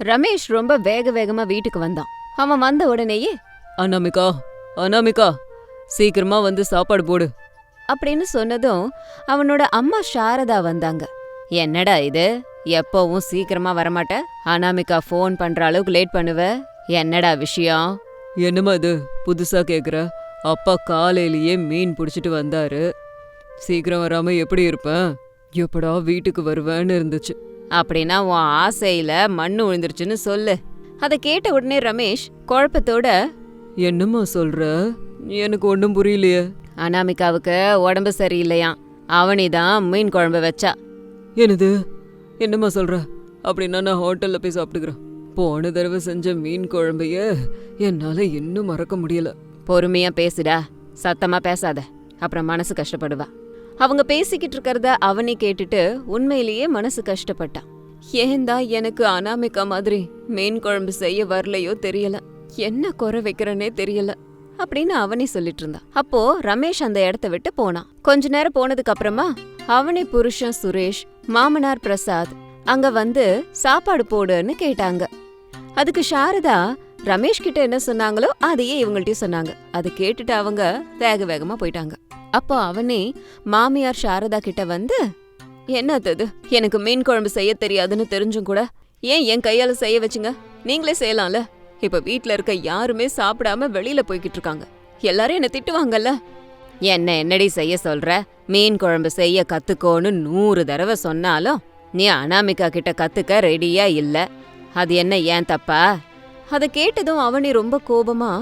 ரமேஷ் ரொம்ப வேக வேகமா வீட்டுக்கு வந்தான். அவன் வந்த உடனேயே அனாமிகா அனாமிகா சீக்கிரமா வந்து சாப்பாடு போடு. அப்படின்னு சொன்னதும் அவனோட அம்மா சாரதா வந்தாங்க. என்னடா இது? எப்பவும் சீக்கிரமா வரமாட்ட? அனாமிகா ஃபோன் பண்ற அளவுக்கு லேட் பண்ணுவ? என்னடா விஷயம்? என்னம்மா இது? புதுசா கேக்குற? அப்பா காலையிலேயே மீன் பிடிச்சிட்டு வந்தாரு. சீக்கிரம் வராம எப்படி இருப்பேன் எப்படா வீட்டுக்கு வருவேன்னு இருந்துச்சு. அப்படின்னா உன் ஆசையில மண்ணு விழுந்துருச்சுன்னு சொல்லு. அதை கேட்ட உடனே ரமேஷ் குழப்பத்தோட என்னம்மா சொல்ற? எனக்கு ஒன்றும் புரியலையே. அனாமிகாவுக்கு உடம்பு சரியில்லையாம். அவனிதான் மீன் குழம்பு வச்சா. என்னது? என்னம்மா சொல்ற? அப்படின்னா நான் ஹோட்டல்ல போய் சாப்பிட்டுக்கிறேன். போன தடவை செஞ்ச மீன் குழம்பைய என்னால இன்னும் மறக்க முடியல. பொறுமையா பேசுடா. சத்தமா பேசாத. அப்புறம் மனசு கஷ்டப்படுவா. அவங்க பேசிக்கிட்டு இருக்கறத அவனே கேட்டுட்டு உண்மையிலேயே மனசு கஷ்டப்பட்டான். ஏந்தா எனக்கு அனாமிகா மாதிரி மீன் குழம்பு செய்ய வரலையோ தெரியல. என்ன குறை வைக்கிறனே தெரியல அப்படின்னு அவனே சொல்லிட்டு இருந்தான். அப்போ ரமேஷ் அந்த இடத்த விட்டு போனான். கொஞ்ச நேரம் போனதுக்கு அப்புறமா அவனே புருஷன் சுரேஷ் மாமனார் பிரசாத் அங்க வந்து சாப்பாடு போடுன்னு கேட்டாங்க. அதுக்கு சாரதா ரமேஷ் கிட்ட என்ன சொன்னாங்களோ அதையே இவங்கள்ட்டயும் சொன்னாங்க. அதை கேட்டுட்டு அவங்க வேக வேகமா போயிட்டாங்க. அப்போ அவனே மாமியார் சாரதா கிட்ட வந்து என்னத்தது? எனக்கு மீன் குழம்பு செய்ய தெரியாதுன்னு தெரிஞ்சும் கூட ஏன் என் கையால செய்ய வச்சுங்க? நீங்களே செய்யலாம்ல. இப்ப வீட்ல இருக்க யாருமே சாப்பிடாம வெளியில போய்கிட்டு இருக்காங்க. எல்லாரும் என்ன திட்டுவாங்கல்ல. என்ன என்னடி செய்ய சொல்ற? மீன் குழம்பு செய்ய கத்துக்கோன்னு நூறு தடவை சொன்னாலும் நீ அனாமிகா கிட்ட கத்துக்க ரெடியா இல்ல. அது என்ன ஏன் தப்பா? அதை கேட்டதும் அவனி ரொம்ப கோபமா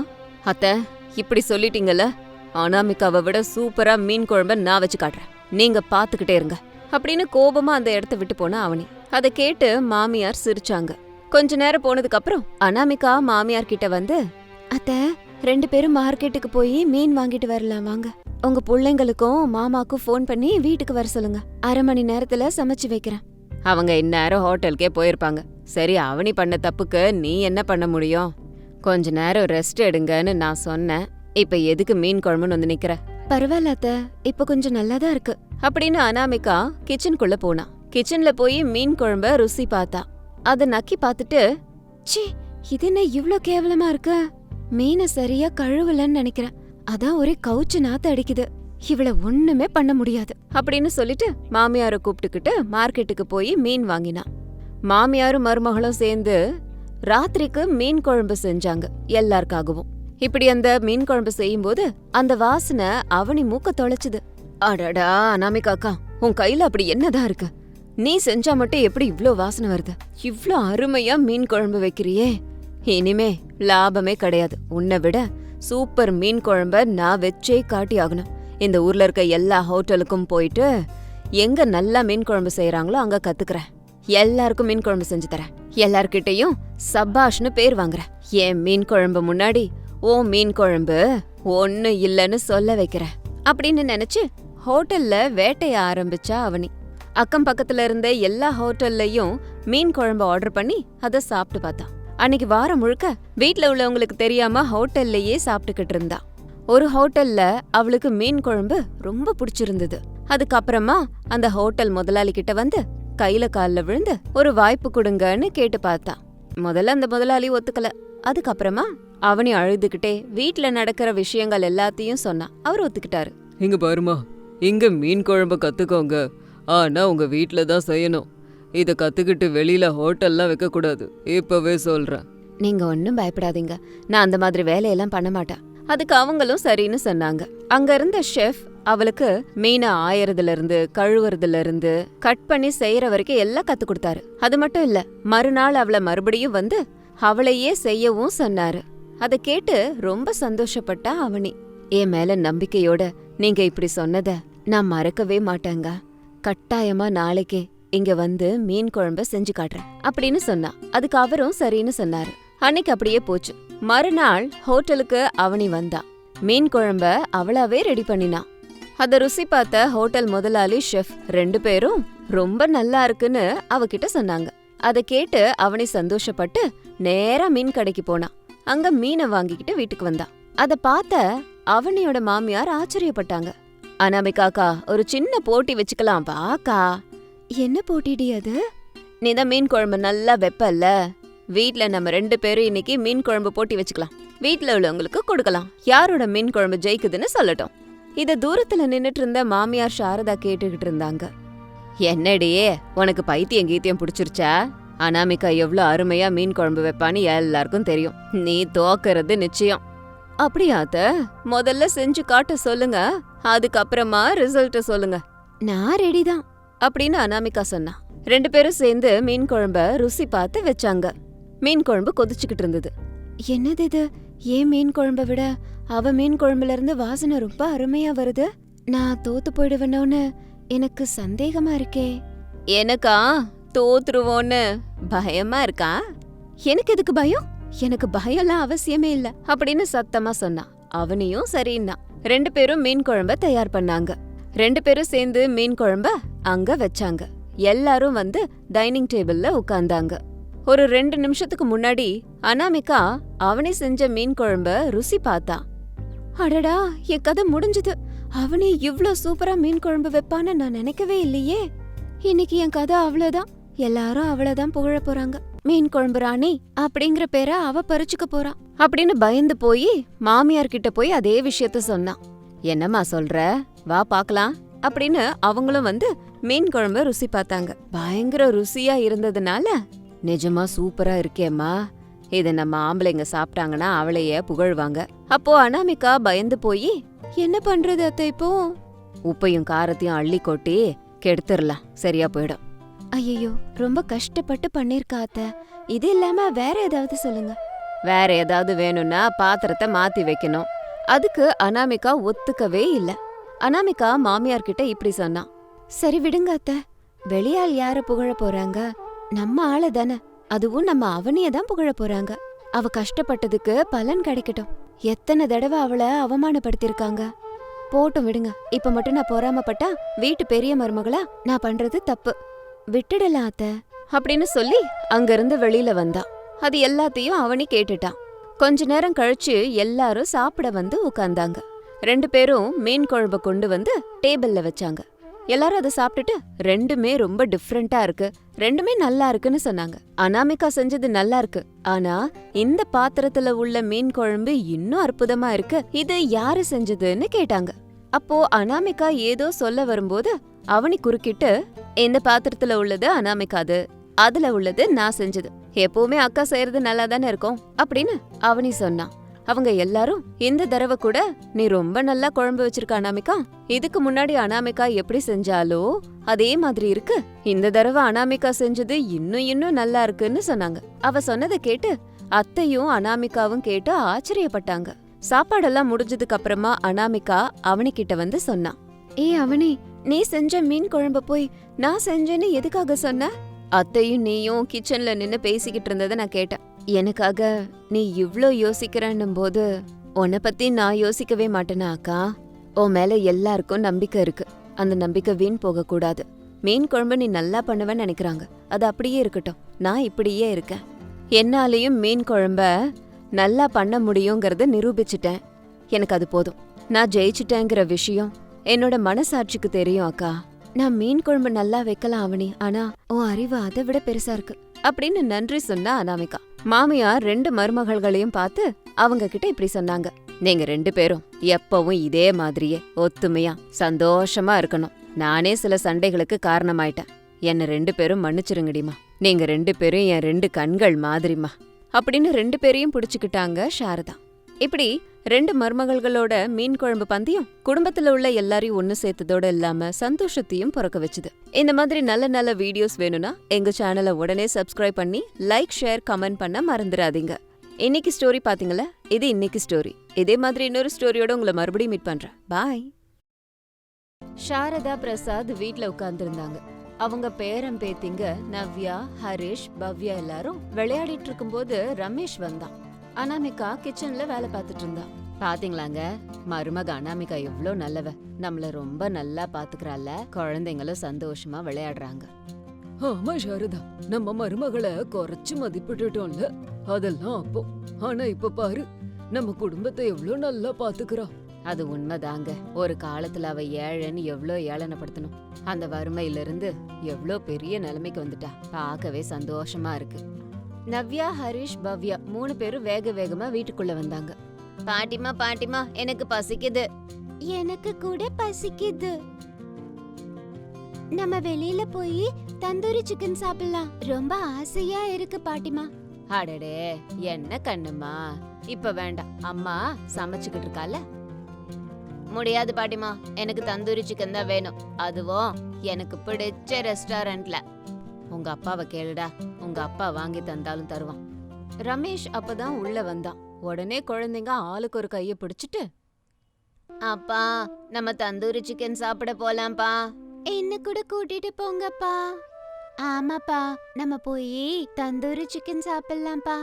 அத்த இப்படி சொல்லிட்டீங்கல்ல? அனாமிகாவை விட சூப்பரா மீன் குழம்ப நான் வச்சு காட்டுறேன். நீங்க பாத்துக்கிட்டே இருங்க. அப்படின்னு கோபமா அந்த இடத்த விட்டு போனா அவனி. அதை கேட்டு மாமியார் சிரிச்சாங்க. கொஞ்ச நேரம் போனதுக்கு அப்புறம் அனாமிகா மாமியார் கிட்ட வந்து அத்த ரெண்டு பேரும் மார்க்கெட்டுக்கு போய் மீன் வாங்கிட்டு வரலாம் வாங்க. உங்க பிள்ளைங்களுக்கும் மாமாக்கும் ஃபோன் பண்ணி வீட்டுக்கு வர சொல்லுங்க. அரை மணி நேரத்துல சமைச்சு வைக்கிறேன். அவங்க இந்நேரம் ஹோட்டலுக்கே போயிருப்பாங்க. சரி அவனி பண்ண தப்புக்கு நீ என்ன பண்ண முடியும்? கொஞ்ச நேரம் ரெஸ்ட் எடுங்கன்னு நான் சொன்னேன். இப்ப எதுக்கு மீன் குழம்புன்னு வந்து நிக்கிற? பரவாயில்ல அத்த இப்ப கொஞ்சம் நல்லாதான் இருக்கு. அப்படின்னு அனாமிகா கிச்சனுக்குள்ள போனா. கிச்சன்ல போய் மீன் குழம்ப ருசி பார்த்தா. அத நக்கி பார்த்துட்டு ச்சீ இது என்ன இவ்ளோ கேவலமா இருக்கு? மீனை சரியா கழுவலன்னு நினைக்கிறேன். அதான் ஒரே கவுச்சு நாத்து அடிக்குது. இவள ஒண்ணுமே பண்ண முடியாது. அப்படின்னு சொல்லிட்டு மாமியார கூப்பிட்டுக்கிட்டு மார்க்கெட்டுக்கு போய் மீன் வாங்கினான் மாமியாரும் மருமகளும் சேர்ந்து ராத்திரிக்கு மீன் குழம்பு செஞ்சாங்க எல்லாருக்காகவும். இப்படி அந்த மீன் குழம்பு செய்யும்போது அந்த வாசனை அவனி மூக்க தொலைச்சுது. அடடா அனாமிகாக்கா உன் கையில அப்படி என்னதான் இருக்கு? நீ செஞ்சா மட்டும் எப்படி இவ்ளோ வாசனை வருது? இவ்ளோ அருமையா மீன் குழம்பு வைக்கிறியே. இனிமே லாபமே கிடையாது. உன்னை விட சூப்பர் மீன் குழம்ப நான் வச்சே காட்டி ஆகணும். இந்த ஊர்ல இருக்க எல்லா ஹோட்டலுக்கும் போயிட்டு எங்க நல்லா மீன் குழம்பு செய்யறாங்களோ அங்க கத்துக்கிறேன். எல்லாருக்கும் மீன் குழம்பு செஞ்சு தரேன். எல்லார்கிட்டையும் சபாஷ்னு பேர் வாங்குறேன். என் மீன் குழம்பு முன்னாடி ஓ மீன் குழம்பு ஒன்னும் இல்லைன்னு சொல்ல வைக்கிறேன் அப்படின்னு நினைச்சு ஹோட்டல்ல வேட்டைய ஆரம்பிச்சா அவனி. அக்கம் பக்கத்துல இருந்த எல்லா ஹோட்டல்லையும் மீன் குழம்பு ஆர்டர் பண்ணி அதை சாப்பிட்டு பார்த்தான் அன்னைக்கு வாரம் முழுக்க வீட்ல உள்ளவங்களுக்கு தெரியாம ஹோட்டல்லையே சாப்பிட்டுக்கிட்டு இருந்தா. ஒரு ஹோட்டல்ல அவளுக்கு மீன் குழம்பு ரொம்ப பிடிச்சிருந்தது. அதுக்கப்புறமா அந்த ஹோட்டல் முதலாளி கிட்ட வந்து கையில காலில் விழுந்து ஒரு வாய்ப்பு கொடுங்கன்னு கேட்டு பார்த்தா. முதல்ல அந்த முதலாளி ஒத்துக்கல. அதுக்கப்புறமா அவனி அழுதுகிட்டே வீட்ல நடக்கிற விஷயங்கள் எல்லாத்தையும் சொன்னா. அவர் ஒத்துக்கிட்டாரு. இங்க பாருமா இங்க மீன் குழம்ப கத்துக்கோங்க. ஆனா உங்க வீட்ல தான் செய்யணும். இத கத்துக்கிட்டு வெளியில ஹோட்டல்லாம் வைக்க கூடாது இப்பவே சொல்றேன். நீங்க ஒன்னும் பயப்படாதீங்க. நான் அந்த மாதிரி வேலையெல்லாம் பண்ண மாட்டேன். அதுக்கு அவங்களும் சரின்னு சொன்னாங்க. அங்க இருந்த ஷெஃப் அவளுக்கு மீனை ஆயறதுல இருந்து கழுவுறதுல இருந்து கட் பண்ணி செய்யற வரைக்கும் எல்லாம் கத்து கொடுத்தாரு. அது மட்டும் இல்ல மறுநாள் அவளை மறுபடியும் வந்து அவளையே செய்யவும் சொன்னாரு. அத கேட்டு ரொம்ப சந்தோஷப்பட்டா அவனி. என் மேல நம்பிக்கையோட நீங்க இப்படி சொன்னத நான் மறக்கவே மாட்டேங்க. கட்டாயமா நாளைக்கே இங்க வந்து மீன் குழம்ப செஞ்சு காட்டுறேன் அப்படின்னு சொன்னா. அதுக்கு அவரும் சரின்னு சொன்னாரு. அன்னைக்கு அப்படியே போச்சு. மறுநாள் ஹோட்டலுக்கு அவனி வந்தா. மீன் குழம்ப அவளாவே ரெடி பண்ணினா. அத ருசி பார்த்த ஹோட்டல் முதலாளி ஷெஃப் ரெண்டு பேரும் ரொம்ப நல்லா இருக்குன்னு அவகிட்ட சொன்னாங்க. அத கேட்டு அவனி சந்தோஷப்பட்டு நேரா மீன் கடைக்கு போனா. அங்க மீனை வாங்கிக்கிட்டு வீட்டுக்கு வந்தா. அத பார்த்த அவனியோட மாமியார் ஆச்சரியப்பட்டாங்க. அனாமிகாக்கா ஒரு சின்ன போட்டி வச்சுக்கலாம் வாக்கா என்ன போட்டிடி அது? நீ தான் மீன் குழம்பு நல்லா வெப்பல்ல. வீட்ல நம்ம ரெண்டு பேரும் இன்னைக்கு மீன் குழம்பு போட்டி வச்சுக்கலாம். வீட்ல உள்ளவங்களுக்கு கொடுக்கலாம். யாரோட மீன் குழம்பு ஜெயிக்குதுன்னு சொல்லட்டும். இத தூரத்துல நின்னுட்டு இருந்த மாமியார் சாரதா கேட்டுக்கிட்டு இருந்தாங்க. என்னடியே உனக்கு பைத்தியம் கீத்தியம் பிடிச்சிருச்சா? அனாமிகா எவ்வளோ அருமையா மீன் குழம்பு வைப்பான்னு எல்லாருக்கும் தெரியும். நீ தோக்கறது நிச்சயம். அப்படியாத்த முதல்ல செஞ்சு காட்ட சொல்லுங்க. அதுக்கப்புறமா ரிசல்ட்ட சொல்லுங்க. நான் ரெடி தான் அப்படின்னு அனாமிகா சொன்னா. ரெண்டு பேரும் சேர்ந்து மீன் குழம்ப ருசி பார்த்து வச்சாங்க. மீன் குழம்பு கொதிச்சுக்கிட்டு இருந்தது. என்னது இது? ஏன் மீன் குழம்ப விட? அவ மீன் குழம்புல இருந்து வாசனை ரொம்ப அருமையா வருது. நான் தோத்து போயிடுவேனோன்னு எனக்கு சந்தேகமா இருக்கே. எனக்கா? தோத்துருவோன்னு பயமா இருக்கா? எனக்கு எதுக்கு பயம்? எனக்கு பயம்லாம் அவசியமே இல்ல அப்படின்னு சத்தமா சொன்னா. அவனையும் சரின்னா. ரெண்டு பேரும் மீன் குழம்ப தயார் பண்ணாங்க. ரெண்டு பேரும் சேர்ந்து மீன் குழம்ப அங்க வச்சாங்க. எல்லாரும் வந்து டைனிங் டேபிள்ல உட்கார்ந்தாங்க ஒரு ரெண்டு நிமிஷத்துக்கு முன்னாடி அனாமிகா அவனே செஞ்ச மீன் குழம்ப ருசி பார்த்தா. அடடா என் கதை முடிஞ்சது. அவனே இவ்ளோ சூப்பரா மீன் குழம்பு வைப்பான்னு நான் நினைக்கவே இல்லையே. இன்னைக்கு என் கதை அவ்வளவுதான். எல்லாரும் அவளதான் புகழ போறாங்க. மீன் குழம்பு ராணி அப்படிங்கிற பேரை அவ பறிச்சுக்க போறா. அப்படின்னு பயந்து போய் மாமியார் கிட்ட போய் அதே விஷயத்த சொன்னான் என்னம்மா சொல்ற? வா பாக்கலாம். அப்படின்னு அவங்களும் வந்து மீன் குழம்ப ருசி பார்த்தாங்க. பயங்கர ருசியா இருந்ததுனால நிஜமா சூப்பரா இருக்கேம்மா. இத நம்ம ஆம்பளைங்க சாப்பிட்டாங்கன்னா அவளையே புகழ்வாங்க. அப்போ அனாமிகா பயந்து போய் என்ன பண்றது அத்தை இப்போ? உப்பையும் காரத்தையும் அள்ளி கொட்டி கெடுத்துடலாம் சரியா போயிடும். ஐயோ ரொம்ப கஷ்டப்பட்டு பண்ணிருக்கா அத்தை. இது இல்லாம வேற ஏதாவது சொல்லுங்க. வேற ஏதாவது வேணும்னா பாத்திரத்தை மாத்தி வைக்கணும். அதுக்கு அனாமிகா ஒத்துக்கவே இல்ல. அனாமிகா மாமியார் கிட்ட இப்படி சொன்னா. சரி விடுங்க அத்தை. வெளியாள் யார புகழ போறாங்க? நம்ம ஆளு தானே. அதுவும் நம்ம அவனிய தான் புகழ போறாங்க. அவ கஷ்டப்பட்டதுக்கு பலன் கிடைக்கட்டும். எத்தனை தடவை அவளை அவமானப்படுத்திருக்காங்க போட்டும் விடுங்க. இப்ப மட்டும் நான் பொறாமப்பட்டா வீட்டு பெரிய மருமகளா நான் பண்றது தப்பு. விட்டுடலாம் அத்த. அப்படின்னு சொல்லி அங்கிருந்து வெளியில வந்தா. அது எல்லாத்தையும் அவனி கேட்டுட்டான். கொஞ்ச நேரம் கழிச்சு எல்லாரும் சாப்பிட வந்து உட்கார்ந்தாங்க. ரெண்டு பேரும் மீன் குழம்ப கொண்டு வந்து டேபிள்ல வச்சாங்க. எல்லாரும் அதை சாப்பிட்டுட்டு ரெண்டுமே ரொம்ப டிஃப்ரெண்டா இருக்கு. ரெண்டுமே நல்லா இருக்குன்னு சொன்னாங்க. அனாமிகா செஞ்சது நல்லா இருக்கு. ஆனா இந்த பாத்திரத்துல உள்ள மீன் குழம்பு இன்னும் அற்புதமா இருக்கு. இது யாரு செஞ்சதுன்னு கேட்டாங்க. அப்போ அனாமிகா ஏதோ சொல்ல வரும்போது அவனி குறுக்கிட்டு இந்த பாத்திரத்துல உள்ளது அனாமிகாது அதுல உள்ளது நான் செஞ்சது. எப்பவுமே அக்கா செய்யறது நல்லா தானே இருக்கும்? அப்படின்னு அவனி சொன்னான். அவங்க எல்லாரும் இந்த தடவை கூட நீ ரொம்ப நல்லா குழம்பு வச்சிருக்க அனாமிகா. இதுக்கு முன்னாடி அனாமிகா எப்படி செஞ்சாலோ அதே மாதிரி இருக்கு. இந்த தடவை அனாமிகா செஞ்சது இன்னும் இன்னும் நல்லா இருக்குன்னு சொன்னாங்க. அவ சொன்னதை கேட்டு அத்தையும் அனாமிகாவும் கேட்டு ஆச்சரியப்பட்டாங்க. சாப்பாடெல்லாம் முடிஞ்சதுக்கு அப்புறமா அனாமிகா அவனிக்கிட்ட வந்து சொன்னான் ஏ அவனி நீ செஞ்ச மீன் குழம்ப போய் நான் செஞ்சேன்னு எதுக்காக சொன்ன? அத்தையும் நீயும் கிச்சன்ல நின்னு பேசிக்கிட்டு இருந்ததை நான் கேட்டேன். எனக்காக நீ இவ்ளோ யோசிக்கிறன்னும் போது உன்னை பத்தி நான் யோசிக்கவே மாட்டேனா அக்கா. உன் மேல எல்லாருக்கும் நம்பிக்கை இருக்கு. அந்த நம்பிக்கை வீண் போகக்கூடாது. மீன் குழம்பு நீ நல்லா பண்ணுவேன்னு நினைக்கிறாங்க. அது அப்படியே இருக்கட்டும். நான் இப்படியே இருக்கேன். என்னாலையும் மீன் குழம்ப நல்லா பண்ண முடியுங்கிறத நிரூபிச்சிட்டேன். எனக்கு அது போதும். நான் ஜெயிச்சிட்டேங்கிற விஷயம் என்னோட மனசாட்சிக்கு தெரியும் அக்கா. நான் மீன் குழம்பு நல்லா வைக்கலாம் அவனி. ஆனா உன் அறிவு அதை விட பெருசா இருக்கு. அப்படின்னு நன்றி சொன்னா அனாமிகா. மாமியார் ரெண்டு மருமகள்களையும் பார்த்து அவங்க கிட்ட இப்படி சொன்னாங்க. நீங்க ரெண்டு பேரும் எப்பவும் இதே மாதிரியே ஒத்துமையா சந்தோஷமா இருக்கணும். நானே சில சண்டைகளுக்கு காரணமாயிட்டேன். என்ன ரெண்டு பேரும் மன்னிச்சிருங்கடிமா நீங்க ரெண்டு பேரும் என் ரெண்டு கண்கள் மாதிரிமா அப்படின்னு ரெண்டு பேரையும் புடிச்சுக்கிட்டாங்க சாரதா. இப்படி ரெண்டு மருமகள்களோட மீன் குழம்பு பந்தயம் குடும்பத்துல உள்ள எல்லாரையும் ஒன்னு சேர்த்ததோட இல்லாம சந்தோஷத்தையும் பிறக்க வச்சுது. இந்த மாதிரி நல்ல நல்ல வீடியோஸ் வேணும்னா எங்க சேனலை உடனே சப்ஸ்கிரைப் பண்ணி லைக் ஷேர் கமெண்ட் பண்ண மறந்துடாதீங்க. இன்னைக்கு ஸ்டோரி பாத்தீங்களா? இது இன்னைக்கு ஸ்டோரி இதே மாதிரி இன்னொரு ஸ்டோரியோட உங்களை மறுபடியும் மீட் பண்றேன். பாய் சாரதா பிரசாத் வீட்ல உட்கார்ந்துருந்தாங்க. அவங்க பேரம் பேத்திங்க நவ்யா ஹரிஷ் பவ்யா எல்லாரும் விளையாடிட்டு இருக்கும்போது ரமேஷ் வந்தான். அனாமிகா கிச்சன்ல வேலை பார்த்துட்டு இருந்தா. பாத்தீங்களாங்க? மருமக அனாமிகா எவ்ளோ நல்லவ. நம்மள ரொம்ப நல்லா பாத்துக்கறால குழந்தைங்களும் சந்தோஷமா விளையாடுறாங்க. ஆமா சாரதா. நம்ம மருமகளை குறைச்சு மதிப்பிட்டுட்டோம்ல. அதெல்லாம் அப்போ. ஆனா இப்ப பாரு. நம்ம குடும்பத்தை எவ்ளோ நல்லா பாத்துக்கிறா. அது உண்மைதாங்க. ஒரு காலத்துல அவ ஏழைன்னு எவ்ளோ ஏளனப்படுத்தணும். அந்த வறுமையில இருந்து எவ்ளோ பெரிய நிலைமைக்கு வந்துட்டா. பார்க்கவே சந்தோஷமா இருக்கு. நவ்யா ஹரிஷ் பவ்யா மூணு பேரும் வேக வேகமா வீட்டுக்குள்ள வந்தாங்க. பாட்டிமா பாட்டிமா எனக்கு பசிக்குது. எனக்கு கூட பசிக்குது. நம்ம வெளியில போய் தந்தூரி சிக்கன் சாப்பிடலாம். ரொம்ப ஆசையா இருக்கு பாட்டிமா அடடே என்ன கண்ணுமா. இப்ப வேண்டாம். அம்மா சமைச்சுக்கிட்டு இருக்கால. முடியாது பாட்டிமா எனக்கு தந்தூரி சிக்கன் தான் வேணும். அதுவும் எனக்கு பிடிச்ச ரெஸ்டாரண்ட்ல உங்க அப்பாவை கேளுடா. உங்க அப்பா வாங்கி தந்தாலும் தருவான். ரமேஷ் அப்பதான் உள்ள வந்தான். உடனே குழந்தைங்க ஆளுக்கு ஒரு கைய பிடிச்சிட்டு அப்பா நம்ம தந்தூரி சிக்கன் சாப்பிட போலாம்ப்பா. என்ன கூட கூட்டிட்டு போங்கப்பா. ஆமாப்பா நம்ம போய் தந்தூரி சிக்கன் சாப்பிடலாம்ப்பா.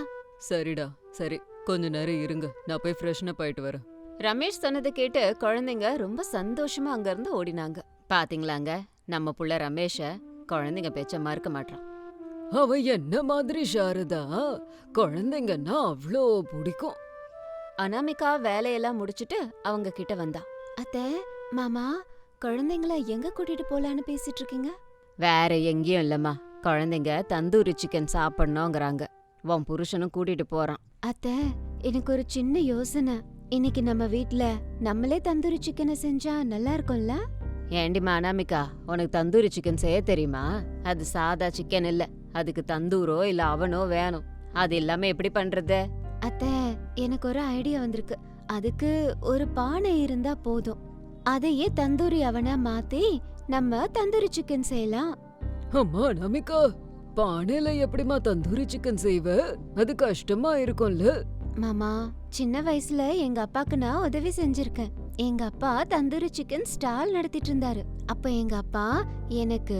சரிடா சரி கொஞ்ச நேரம் இருங்க. நான் போய் ஃப்ரெஷ்னப் ஆயிட்டு வரேன். ரமேஷ் சொன்னதை கேட்டு குழந்தைங்க ரொம்ப சந்தோஷமா அங்க இருந்து ஓடினாங்க. பாத்தீங்களாங்க நம்ம புள்ள ரமேஷ குழந்தைங்க பேச்ச மறுக்க மாட்டான் அவ என்ன மாதிரி சாரதா? குழந்தைங்கன்னா அவ்வளோ பிடிக்கும். அனாமிகா வேலையெல்லாம் முடிச்சிட்டு அவங்க கிட்ட வந்தா. அத்த மாமா குழந்தைங்கள எங்க கூட்டிட்டு போலான்னு பேசிட்டு இருக்கீங்க வேற எங்கேயும் இல்லம்மா. குழந்தைங்க தந்தூரி சிக்கன் சாப்பிடணுங்கிறாங்க. உன் புருஷனும் கூட்டிட்டு போறான். அத்த எனக்கு ஒரு சின்ன யோசனை. இன்னைக்கு நம்ம வீட்ல நம்மளே தந்தூரி சிக்கனை செஞ்சா நல்லா இருக்கும்ல? ஏண்டிமா அனாமிகா உனக்கு தந்தூரி சிக்கன் செய்ய தெரியுமா? அது சாதா சிக்கன் இல்ல. அதுக்கு தந்தூரோ இல்ல அவனோ வேணும். அது இல்லாம எப்படி பண்றது? அத்த எனக்கு ஒரு ஐடியா வந்திருக்கு. அதுக்கு ஒரு பானை இருந்தா போதும். அதையே தந்தூரி அவனா மாத்தி நம்ம தந்தூரி சிக்கன் செய்யலாம். அம்மா நமிகா பானையில எப்படிம்மா தந்தூரி சிக்கன் செய்வ? அது கஷ்டமா இருக்கும்ல. மாமா சின்ன வயசுல எங்க அப்பாக்கு நான் உதவி செஞ்சிருக்கேன். எங்க அப்பா தந்தூரி சிக்கன் ஸ்டால் நடத்திட்டு இருந்தாரு. அப்ப எங்க அப்பா எனக்கு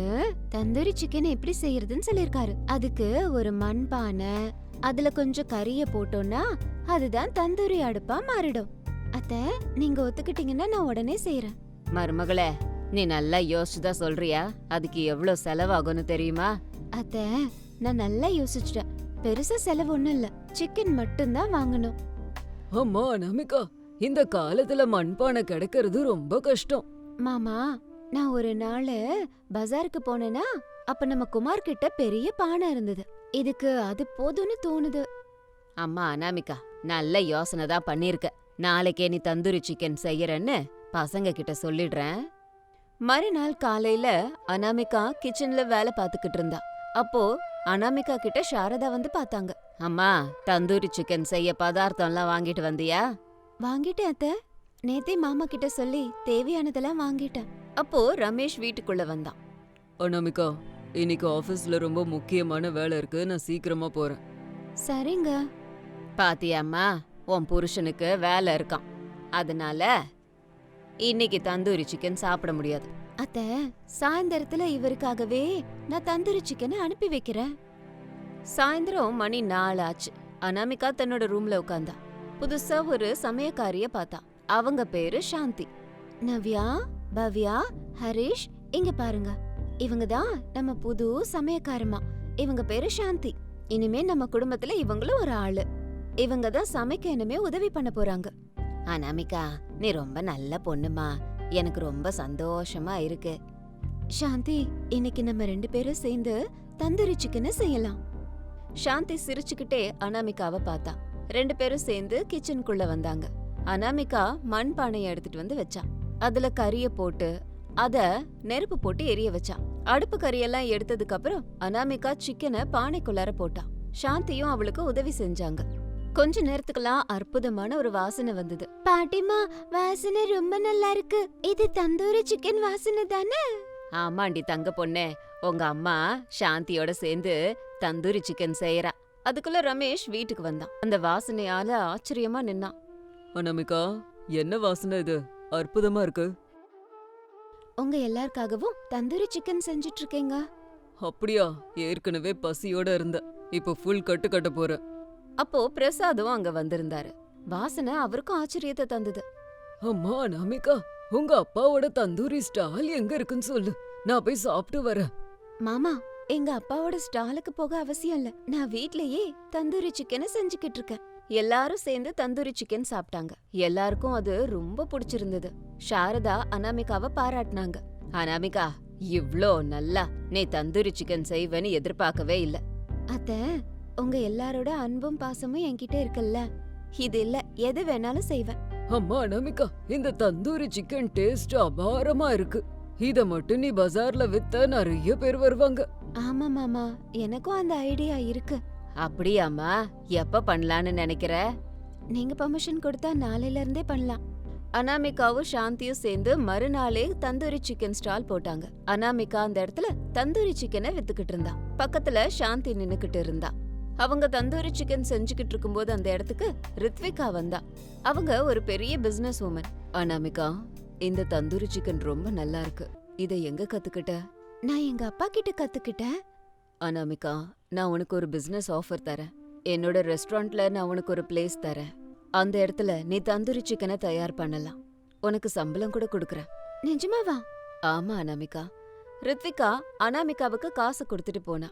தந்தூரி சிக்கன் எப்படி செய்யறதுன்னு சொல்லிருக்காரு அதுக்கு ஒரு மண் பானை அதுல கொஞ்சம் கறிய போட்டோம்னா அதுதான் தந்தூரி அடுப்பா மாறிடும். அத்த நீங்க ஒத்துக்கிட்டீங்கன்னா நான் உடனே செய்யறேன் மருமகளே நீ நல்லா யோசிச்சுதான் சொல்றியா? அதுக்கு எவ்வளவு செலவாகும்னு தெரியுமா? அத்த நான் நல்லா யோசிச்சிட்டேன். பெருசா செலவு ஒண்ணும் இல்ல. சிக்கன் மட்டும்தான் வாங்கணும். அம்மா நமிகா இந்த காலத்துல மண்பானை கிடைக்கிறது ரொம்ப கஷ்டம். மாமா நான் ஒரு நாள் பஜாருக்கு போனேனா அப்ப நம்ம குமார் கிட்ட பெரிய பானை இருந்தது. இதுக்கு அது போதும்னு தோணுது. அம்மா அனாமிகா நல்ல யோசனை தான் பண்ணிருக்க நாளைக்கே நீ தந்தூரி சிக்கன் செய்யறன்னு பசங்க கிட்ட சொல்லிடுறேன். மறுநாள் காலையில அனாமிகா கிச்சன்ல வேலை பார்த்துக்கிட்டு இருந்தா. அப்போ அனாமிகா கிட்ட சாரதா வந்து பார்த்தாங்க. அம்மா தந்தூரி சிக்கன் செய்ய பதார்த்தம்லாம் வாங்கிட்டு வந்தியா? வாங்கிட்டேன் அத்த. நேத்தே மாமா கிட்ட சொல்லி தேவையானதெல்லாம் வாங்கிட்டேன். அப்போ ரமேஷ் வீட்டுக்குள்ள வந்தான். அனாமிகா இன்னைக்கு ஆபீஸ்ல ரொம்ப முக்கியமான வேலை இருக்கு. நான் சீக்கிரமா போறேன். சரிங்க. பாத்தியாம்மா உன் புருஷனுக்கு வேலை இருக்கான். அதனால இன்னைக்கு தந்தூரி சிக்கன் சாப்பிட முடியாது. அத்த சாயந்தரத்துல இவருக்காகவே நான் தந்தூரி சிக்கனை அனுப்பி வைக்கிறேன். சாயந்தரம் மணி நாலு ஆச்சு. அனாமிகா தன்னோட ரூம்ல உட்காந்தா. புதுசா ஒரு சமயக்காரிய பார்த்தா. அவங்க பேரு சாந்தி. நவ்யா பவ்யா ஹரிஷ் இங்க பாருங்க. இவங்க தான் நம்ம புது சமயக்காரமா. இவங்க பேரு சாந்தி. இனிமே நம்ம குடும்பத்துல இவங்களும் ஒரு ஆளு. இவங்க தான் சமைக்க இனிமே உதவி பண்ண போறாங்க. அனாமிகா நீ ரொம்ப நல்ல பொண்ணுமா. எனக்கு ரொம்ப சந்தோஷமா இருக்கு. சாந்தி இன்னைக்கு நம்ம ரெண்டு பேரும் சேர்ந்து தந்தூரி சிக்கனை செய்யலாம். சாந்தி சிரிச்சுக்கிட்டே அனாமிகாவை பார்த்தா. ரெண்டு பேரும் சேர்ந்து கிச்சனுக்குள்ள வந்தாங்க. அனாமிகா மண் பானையை எடுத்துட்டு வந்து வச்சா. அதுல கறிய போட்டு அத நெருப்பு போட்டு எரிய வச்சா. அடுப்பு கறியெல்லாம் எடுத்ததுக்கு அப்புறம் அனாமிகா சிக்கனை பானைக்குள்ளார போட்டா. சாந்தியும் அவளுக்கு உதவி செஞ்சாங்க. கொஞ்ச நேரத்துக்குலாம் அற்புதமான ஒரு வாசனை வந்தது. பாட்டிமா வாசனை ரொம்ப நல்லா இருக்கு. இது தந்தூரி சிக்கன் வாசனை தானே? ஆமாண்டி தங்க பொண்ணே. உங்க அம்மா சாந்தியோட சேர்ந்து தந்தூரி சிக்கன் செய்யறா அதுக்குள்ள ரமேஷ் வீட்டுக்கு வந்தான். அந்த வாசனையால ஆச்சரியமா நின்னான். அனாமிகா என்ன வாசனை இது? அற்புதமா இருக்கு. உங்க எல்லாருக்காகவும் தந்தூரி சிக்கன் செஞ்சுட்டு இருக்கேங்க அப்படியா? ஏற்கனவே பசியோட இருந்த இப்போ ஃபுல் கட்டு கட்ட போறேன். அப்போ பிரசாதும் அங்க வந்திருந்தாரு. வாசனை அவருக்கும் ஆச்சரியத்தை தந்தது. அம்மா அனாமிகா உங்க அப்பாவோட தந்தூரி ஸ்டால் எங்க இருக்குன்னு சொல்லு. நான் போய் சாப்பிட்டு வரேன். மாமா எங்க அப்பாவோட ஸ்டாலுக்கு போக அவசியம் இல்ல. நான் வீட்லயே தந்தூரி சிக்கனை செஞ்சுக்கிட்டு இருக்கேன். எல்லாரும் சேர்ந்து தந்தூரி சிக்கன் சாப்பிட்டாங்க. எல்லாருக்கும் அது ரொம்ப பிடிச்சிருந்தது. சாரதா அனாமிகாவை பாராட்டினாங்க. அனாமிகா இவ்ளோ நல்லா நீ தந்தூரி சிக்கன் செய்வேன்னு எதிர்பார்க்கவே இல்ல. அத்த உங்க எல்லாரோட அன்பும் பாசமும் என்கிட்ட இருக்குல்ல. இது இல்ல எது வேணாலும் செய்வேன். அம்மா அனாமிகா இந்த தந்தூரி சிக்கன் டேஸ்ட் அபாரமா இருக்கு. இத மட்டும் நீ பஜார்ல வித்த நிறைய பேர் வருவாங்க. ஆமா மாமா எனக்கும் அந்த ஐடியா இருக்கு. அப்படியாம்மா எப்ப பண்ணலான்னு நினைக்கிற? நீங்க பர்மிஷன் கொடுத்தா நாளையில இருந்தே பண்ணலாம். அனாமிகாவும் சாந்தியும் சேர்ந்து மறுநாளே தந்தூரி சிக்கன் ஸ்டால் போட்டாங்க. அனாமிகா அந்த இடத்துல தந்தூரி சிக்கனை வித்துக்கிட்டு இருந்தா. பக்கத்துல சாந்தி நின்னுக்கிட்டு இருந்தா. அவங்க தந்தூரி சிக்கன் செஞ்சுக்கிட்டு இருக்கும்போது அந்த இடத்துக்கு ரித்விகா வந்தா. அவங்க ஒரு பெரிய பிசினஸ் உமன் அனாமிகா இந்த தந்தூரி சிக்கன் ரொம்ப நல்லா இருக்கு. இதை எங்க கத்துக்கிட்ட? நான் எங்க அப்பா கிட்ட கத்துக்கிட்டேன். அனாமிகா நான் உனக்கு ஒரு பிசினஸ் ஆஃபர் தரேன். என்னோட ரெஸ்டாரண்ட்ல நான் உனக்கு ஒரு பிளேஸ் தரேன். அந்த இடத்துல நீ தந்தூரி சிக்கனை தயார் பண்ணலாம். உனக்கு சம்பளம் கூட கொடுக்கறேன். நிஜமாவா? ஆமா அனாமிகா. ரித்விகா அனாமிகாவுக்கு காசு கொடுத்துட்டு போனா.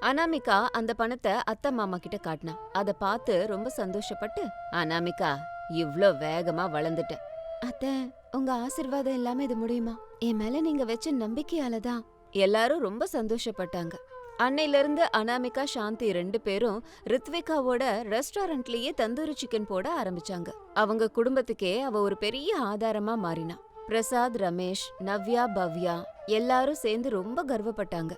அனாமிகா அந்த பணத்தை அத்தை மாமா கிட்ட காட்டினா. அத பார்த்து ரொம்ப சந்தோஷப்பட்டு அனாமிகா இவ்ளோ வேகமா வளர்ந்துட்ட. அத்தை உங்க ஆசிர்வாதம் இல்லாம இது முடியுமா? என் மேல நீங்க வச்ச நம்பிக்கையால தான் எல்லாரும் ரொம்ப சந்தோஷப்பட்டாங்க. அன்னையில இருந்து அனாமிகா சாந்தி ரெண்டு பேரும் ரித்விகாவோட ரெஸ்டாரண்ட்லயே தந்தூரி சிக்கன் போட ஆரம்பிச்சாங்க. அவங்க குடும்பத்துக்கே அவ ஒரு பெரிய ஆதாரமா மாறினா. பிரசாத் ரமேஷ் நவ்யா பவ்யா எல்லாரும் சேர்ந்து ரொம்ப கர்வப்பட்டாங்க.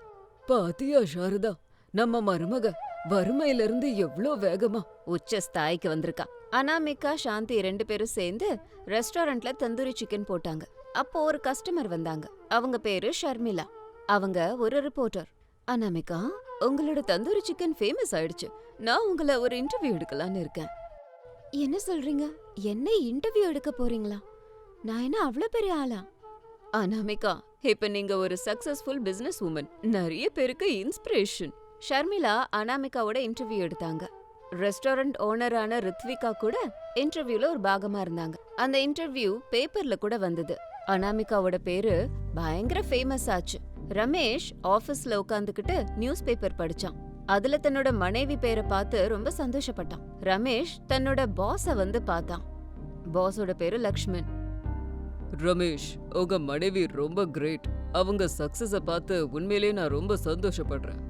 பாத்தியா சாரதா? நம்ம மருமக வறுமையில இருந்து எவ்ளோ வேகமா உச்ச ஸ்தாய்க்கு வந்திருக்கா. அனாமிகா சாந்தி ரெண்டு பேரும் சேர்ந்து ரெஸ்டாரண்ட்ல தந்தூரி சிக்கன் போட்டாங்க. அப்போ ஒரு கஸ்டமர் வந்தாங்க. அவங்க பேரு ஷர்மிளா. அவங்க ஒரு ரிப்போர்ட்டர் அனாமிகா உங்களோட தந்தூரி சிக்கன் ஃபேமஸ் ஆயிடுச்சு. நான் உங்களை ஒரு இன்டர்வியூ எடுக்கலான்னு இருக்கேன். என்ன சொல்றீங்க? என்ன இன்டர்வியூ எடுக்க போறீங்களா? நான் என்ன அவ்வளோ பெரிய ஆளா? அனாமிகா இப்ப நீங்க ஒரு சக்சஸ்ஃபுல் பிசினஸ் உமன் நிறைய பேருக்கு இன்ஸ்பிரேஷன் ஷர்மிளா அனாமிகாவோட இன்டர்வியூ எடுத்தாங்க. ரெஸ்டாரண்ட் ஓனரான ரித்விகா கூட இன்டர்வியூல ஒரு பாகமா இருந்தாங்க. அந்த இன்டர்வியூ பேப்பர்ல கூட வந்தது. அனாமிகாவோட பேரு பயங்கர ஃபேமஸ் ஆச்சு. ரமேஷ் ஆபீஸ்ல உட்காந்துக்கிட்டு நியூஸ் பேப்பர் படிச்சான். அதுல தன்னோட மனைவி பேரை பார்த்து ரொம்ப சந்தோஷப்பட்டான். ரமேஷ் தன்னோட பாஸ வந்து பார்த்தான். பாஸோட பேரு லக்ஷ்மன். ரமேஷ் உங்க மனைவி ரொம்ப கிரேட் அவங்க சக்சஸ பார்த்து உண்மையிலேயே நான் ரொம்ப சந்தோஷப்படுறேன்.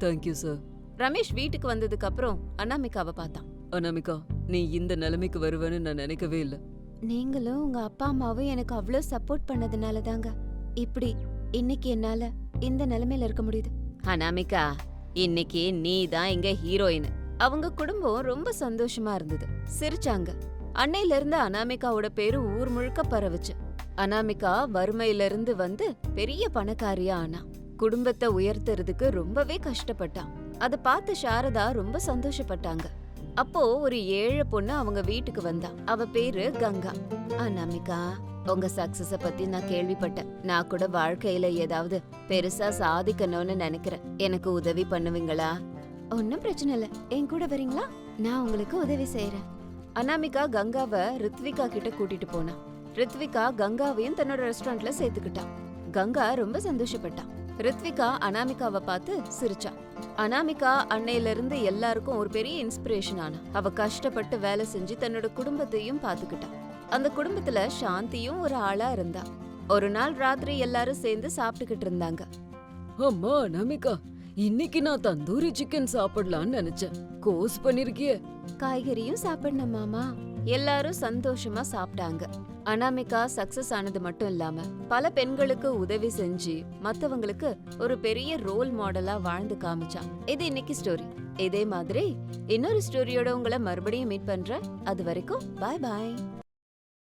தேங்க்யூ சார் ரமேஷ் வீட்டுக்கு வந்ததுக்கு அப்புறம் அனாமிகாவை பார்த்தான். அனாமிகா நீ இந்த நிலைமைக்கு வருவேன்னு நான் நினைக்கவே இல்லை. நீங்களும் உங்க அப்பா அம்மாவும் எனக்கு அவ்வளோ சப்போர்ட் பண்ணதுனால தாங்க இப்படி இன்னைக்கு என்னால இந்த நிலைமையில இருக்க முடியுது. அனாமிகா இன்னைக்கு நீ தான் இங்க ஹீரோயின் அவங்க குடும்பம் ரொம்ப சந்தோஷமா இருந்தது. சிரிச்சாங்க. அன்னையில இருந்து அனாமிகாவோட பேரு ஊர் முழுக்க பரவுச்சு. அனாமிகா வறுமையில இருந்து வந்து பெரிய பணக்காரியா ஆனா. குடும்பத்தை உயர்த்துறதுக்கு ரொம்பவே கஷ்டப்பட்டான். அதை பார்த்து சாரதா ரொம்ப சந்தோஷப்பட்டாங்க. அப்போ ஒரு ஏழை பொண்ணு அவங்க வீட்டுக்கு வந்தா. அவ பேரு கங்கா. அனாமிகா உங்க சக்சஸ பத்தி நான் கேள்விப்பட்டேன். நான் கூட வாழ்க்கையில ஏதாவது பெருசா சாதிக்கணும்னு நினைக்கிறேன். எனக்கு உதவி பண்ணுவீங்களா? ஒன்னும் பிரச்சனை இல்ல. என் கூட வரீங்களா? நான் உங்களுக்கு உதவி செய்யறேன் அனாமிகா கங்காவை ரித்விகா கிட்ட கூட்டிட்டு போனா. ரித்விகா கங்காவையும் தன்னோட ரெஸ்டாரண்ட்ல சேர்த்துக்கிட்டான் கங்கா ரொம்ப சந்தோஷப்பட்டான் ரித்விகா அனாமிகாவை பார்த்து சிரிச்சா. அனாமிகா அன்னையில இருந்து எல்லாருக்கும் ஒரு பெரிய இன்ஸ்பிரேஷன் ஆனா. அவ கஷ்டப்பட்டு வேலை செஞ்சு தன்னோட குடும்பத்தையும் பாத்துக்கிட்டா அந்த குடும்பத்துல சாந்தியும் ஒரு ஆளா இருந்தா. ஒரு நாள் ராத்திரி எல்லாரும் சேர்ந்து சாப்பிட்டுக்கிட்டு இருந்தாங்க. அம்மா அனாமிகா இன்னைக்கு நான் தந்தூரி சிக்கன் சாப்பிடலாம்னு நினைச்சேன். கோஸ் பண்ணிருக்கியே. காய்கறியும் சாப்பிடணும் மாமா. எல்லாரும் சந்தோஷமா சாப்பிட்டாங்க. அனாமிகா சக்சஸ் ஆனது மட்டும் இல்லாம பல பெண்களுக்கு உதவி செஞ்சு மத்தவங்களுக்கு ஒரு பெரிய ரோல் மாடலா வாழ்ந்து காமிச்சான் இது இன்னைக்கு ஸ்டோரி இதே மாதிரி இன்னொரு ஸ்டோரியோட உங்களை மறுபடியும் மீட் பண்றேன். அது வரைக்கும் பாய் பாய்